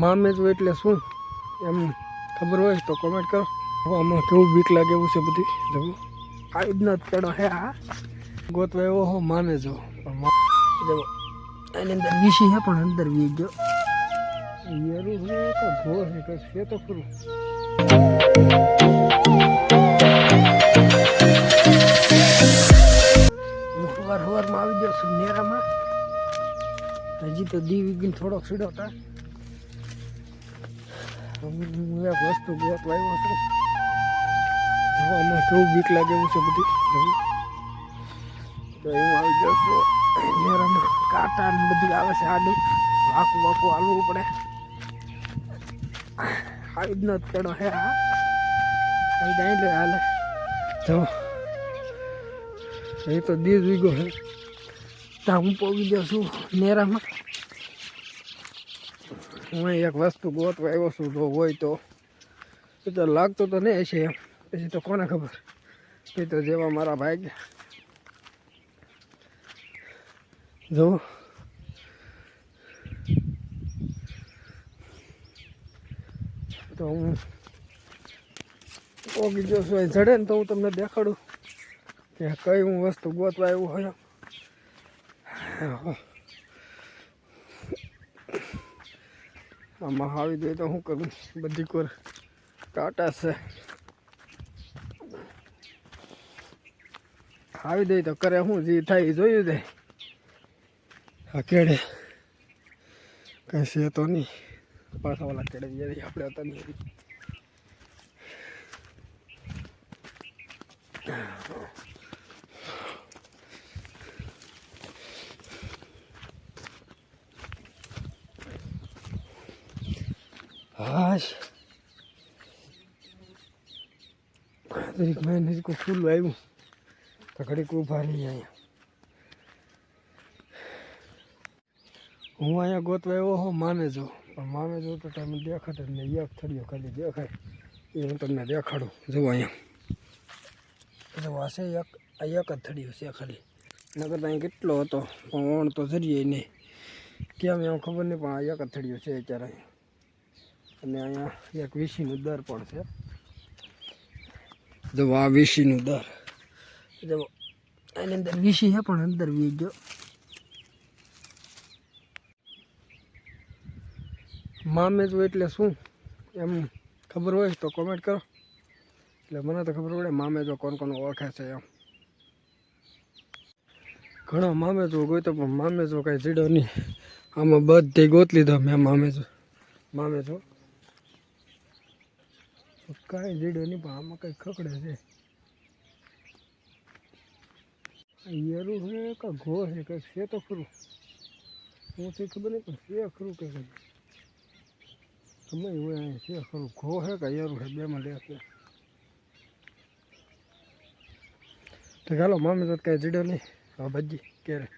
મામેજું એટલે શું? એમ ખબર હોય તો કોમેન્ટ કરો. હવે આમાં કેવું બીક લાગે એવું છે બધી? જવું આવી જ પેડો હે. આ ગોતવા એવો હો, માને જો. પણ જવો એની અંદર વીસી હે પણ અંદર વી ગયો. યરું હે કે ઘો હે કે છે તો ખરું. હવાર હવારમાં આવી ગયો છું નેરામાં. હજી તો દી વીગીને થોડોક સીડો હતા હું વસ્તુ ગોતવા લાવ્યો છું. જોવામાં કેવું બીક લાગે એવું છે બધી. તો હું આવી ગયો છું. નેરામાં કાંટા ને બધું આવે છે આડું. વાકું વાકું હાલવું પડે. આવી જ જ પેડો હે હા કઈ જાય લે હાલે. જો. એ તો દીધ વીગો હે. ત્યાં હું પોગી ગયો નેરામાં હું એક વસ્તુ ગોતવા આવ્યો છું, જો હોય તો. તો લાગતો તો નહીં એમ. પછી તો કોને ખબર? એ તો જેવા મારા ભાઈ. જો. તો હું ઓગી ગયો છું જડે ને તો હું તમને દેખાડું કે કઈ હું વસ્તુ ગોતવા આવ્યું હોય આમાં આવી દે તો શું કરું? બધી કોર કાંટા છે. આવી દઈ તો કરે શું? જે થાય એ જોયું દે. આ કેડે? કઈ છે તો નહીં. પાછા વાળા કેડે જઈએ આપણે હતા નહીં હાશ દરેક મહિને કોઈ ફૂલ આવ્યું. તો ઘડીક ઊભા રહી અહીંયા. હું અહીંયા ગોતવા એવો હો માને જો. પણ માને જો તો તમે દેખાડે ને નહીં. એક થળિયો ખાલી દેખાય. એ હું તમને દેખાડું. જુઓ અહીંયા. જો આ છે એક, આ એક જ થળિયો છે ખાલી. નગર અહીં કેટલો હતો. પણ ઓણ તો જરીએ નહીં. કેમ એમ ખબર નહીં, પણ આ એક જ થળિયો છે અત્યારે. અને અહીંયા એક વીસીનું દર પણ છે. જો આ વીસીનું દર. જો એની અંદર વીસી છે પણ અંદર વી ગયો. મામે જો એટલે શું? એમ ખબર હોય તો કોમેન્ટ કરો. એટલે મને તો ખબર પડે મામે જો કોણ કોણ ઓળખે છે એમ. ઘણા મામેજો ગોતો પણ મામે જો કાંઈ જીડો નહીં. આમાં બધી ગોત લીધો મેં મામેજો મામેજો કાંઈ જીડો નહીં, પણ આમાં કંઈક ખકડે છે. યરું છે કે ઘો છે, કંઈક છે તો ખરું. હું છે ખબર નહીં, પણ છે ખરું કે કંઈક ગમે એવું અહીં છે ખરું. ઘો છે કે યરું છે બેમાં લે છે. તો ચાલો, મામી તો કાંઈ જીડો નહીં. હા ભજી ક્યારે?